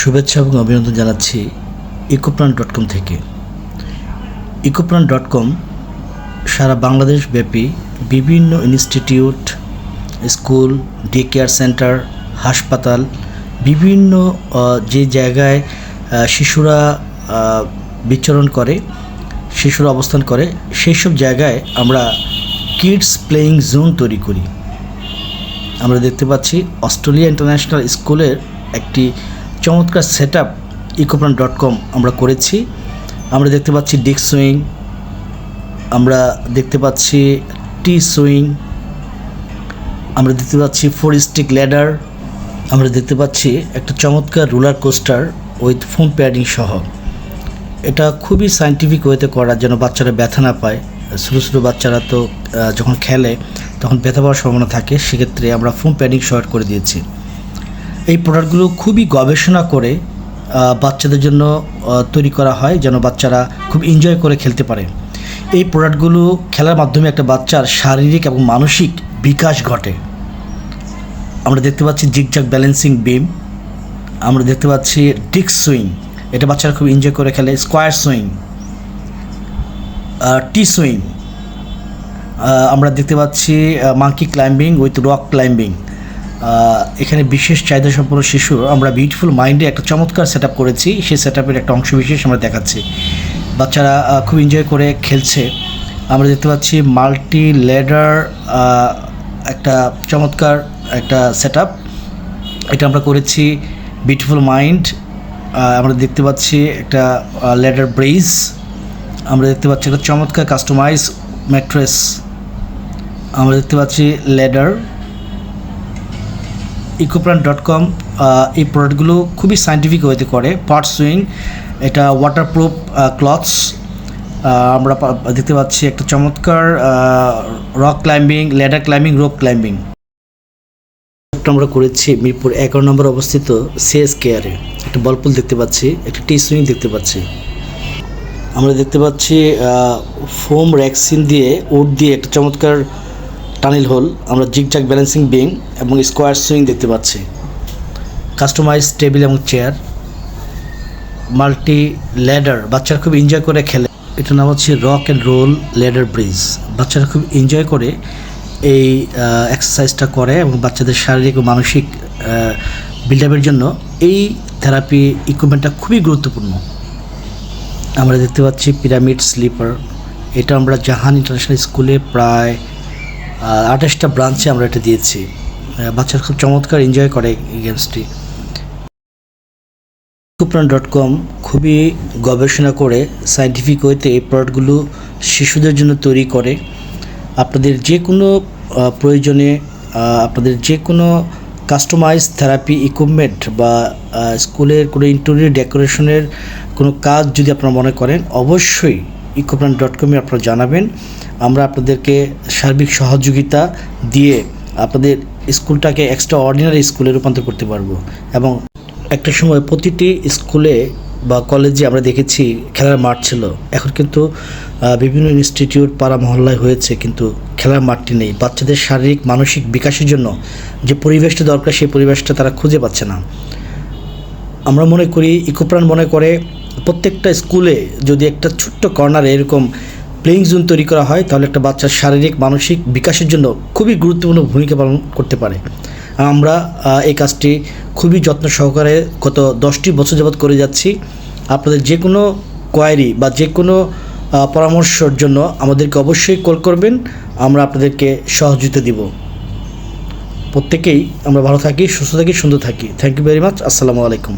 শুভেচ্ছা এবং অভিনন্দন জানাচ্ছি ইকোপ্রাণ ডট কম থেকে। ইকোপ্রাণ ডট কম সারা বাংলাদেশ ব্যাপী বিভিন্ন institute school day care centre হাসপাতাল, বিভিন্ন যে জায়গায় শিশুরা বিচরণ করে, শিশুরা অবস্থান করে সেই সব জায়গায় আমরা কিডস প্লেয়িং জোন তৈরি করি। আমরা দেখতে পাচ্ছি অস্ট্রেলিয়া ইন্টারন্যাশনাল স্কুলের একটি চমৎকার set up Ecopran dot com আমরা করেছি। আমরা দেখতে পাচ্ছি ডিক সুইং আমরা দেখতে পাচ্ছি টি সুইং আমরা দেখতে পাচ্ছি ফোর স্টিক ল্যাডার আমরা দেখতে পাচ্ছি একটা চমৎকার roller coaster with foam padding সহ। এটা খুবই সাইন্টিফিক ওয়েতে করা, যেন বাচ্চারা ব্যথা না পায়। ছোটো ছোটো বাচ্চারা তো যখন খেলে, তখন ব্যথা পাওয়ার সম্ভাবনা থাকে। সেক্ষেত্রে আমরা ফোম প্যাডিং শর্ট করে দিয়েছি। এই প্রোডাক্টগুলো খুবই গবেষণা করে বাচ্চাদের জন্য তৈরি করা হয় যেন বাচ্চারা খুব এনজয় করে খেলতে পারে। এই প্রোডাক্টগুলো খেলার মাধ্যমে একটা বাচ্চার শারীরিক এবং মানসিক বিকাশ ঘটে। আমরা দেখতে পাচ্ছি জিগজাগ ব্যালেন্সিং বিম আমরা দেখতে পাচ্ছি ডিক সুইং এটা বাচ্চারা খুব এনজয় করে খেলে স্কোয়ার সুইং টি সুইং আমরা দেখতে পাচ্ছি monkey climbing with rock climbing এখানে বিশেষ চাহিদা সম্পন্ন শিশু, আমরা বিউটিফুল মাইন্ডে একটা চমৎকার সেট করেছি। সেই সেট একটা অংশ বিশেষ আমরা দেখাচ্ছি। বাচ্চারা খুব এনজয় করে খেলছে। আমরা দেখতে পাচ্ছি মাল্টি লেডার একটা চমৎকার একটা সেট এটা আমরা করেছি বিউটিফুল মাইন্ড আমরা দেখতে পাচ্ছি একটা লেডার ব্রেইজ আমরা দেখতে পাচ্ছি একটা চমৎকার কাস্টমাইজ ম্যাট্রেস আমরা দেখতে পাচ্ছি লেডার ইকোপ্রান ডট কম এই প্রোডাক্টগুলো খুবই সাইন্টিফিক ওয়েতে করে পার্ট সুইং এটা ওয়াটারপ্রুফ ক্লথস আমরা দেখতে পাচ্ছি একটা চমৎকার rock climbing ladder climbing rope climbing আমরা করেছি মিরপুর এগারো নম্বর অবস্থিত সিএস কেয়ারে একটা বলপুল দেখতে পাচ্ছি, একটা টি সুইং দেখতে পাচ্ছি। আমরা দেখতে পাচ্ছি ফোম র্যাক্সিন দিয়ে উড দিয়ে একটা চমৎকার টানেল হোল, আমরা জিগজাগ ব্যালেন্সিং বিং এবং স্কোয়ার সুইং দেখতে পাচ্ছি। কাস্টমাইজ টেবিল এবং চেয়ার মাল্টি ল্যাডার বাচ্চারা খুব এনজয় করে খেলে। এটার নাম হচ্ছে rock and roll ladder bridge. বাচ্চারা খুব এনজয় করে এই এক্সারসাইজটা করে এবং বাচ্চাদের শারীরিক ও মানসিক বিল্ড আপের জন্য এই থেরাপি ইকুইপমেন্টটা খুবই গুরুত্বপূর্ণ। আমরা দেখতে পাচ্ছি পিরামিড স্লিপার এটা আমরা জাহান ইন্টারন্যাশনাল স্কুলে প্রায় আঠাশটা ব্রাঞ্চে আমরা এটা দিয়েছি। বাচ্চারা খুব চমৎকার এনজয় করে এই গেমসটি কুপ্রাণ ডট কম খুবই গবেষণা করে সাইন্টিফিক ওয়েতে এই প্রোডাক্টগুলো শিশুদের জন্য তৈরি করে। আপনাদের যে কোনো প্রয়োজনে আপনাদের যে কোনো কাস্টমাইজ থেরাপি ইকুইপমেন্ট বা স্কুলের কোনো ইন্টেরিয়র ডেকোরেশনের কোনো কাজ যদি আপনারা মনে করেন, অবশ্যই ইকোপ্রাণ ডট কমে আপনারা জানাবেন। আমরা আপনাদেরকে সার্বিক সহযোগিতা দিয়ে আপনাদের স্কুলটাকে এক্সট্রা অর্ডিনারি স্কুলে রূপান্তর করতে পারব। এবং একটা সময় প্রতিটি স্কুলে বা কলেজে আমরা দেখেছি খেলার মাঠ ছিল। এখন কিন্তু বিভিন্ন ইনস্টিটিউট পাড়া মহল্লায় হয়েছে, কিন্তু খেলার মাঠটি নেই। বাচ্চাদের শারীরিক, মানসিক বিকাশের জন্য যে পরিবেশটা দরকার, সেই পরিবেশটা তারা খুঁজে পাচ্ছে না। আমরা মনে করি ইকোপ্রাণ মনে করে প্রত্যেকটা স্কুলে যদি একটা ছোট্ট কর্নারে এরকম প্লেয়িং জোন তৈরি করা হয়, তাহলে একটা বাচ্চার শারীরিক, মানসিক বিকাশের জন্য খুবই গুরুত্বপূর্ণ ভূমিকা পালন করতে পারে। আমরা এই কাজটি খুবই যত্ন সহকারে গত দশটি বছর যাবৎ করে যাচ্ছি। আপনাদের যে কোনো কোয়ারি বা যে কোনো পরামর্শের জন্য আমাদেরকে অবশ্যই কল করবেন। আমরা আপনাদেরকে সহযোগিতা দিব। প্রত্যেকেই আমরা ভালো থাকি, সুস্থ থাকি, সুন্দর থাকি। থ্যাংক ইউ ভেরি মাচ আসসালামু আলাইকুম।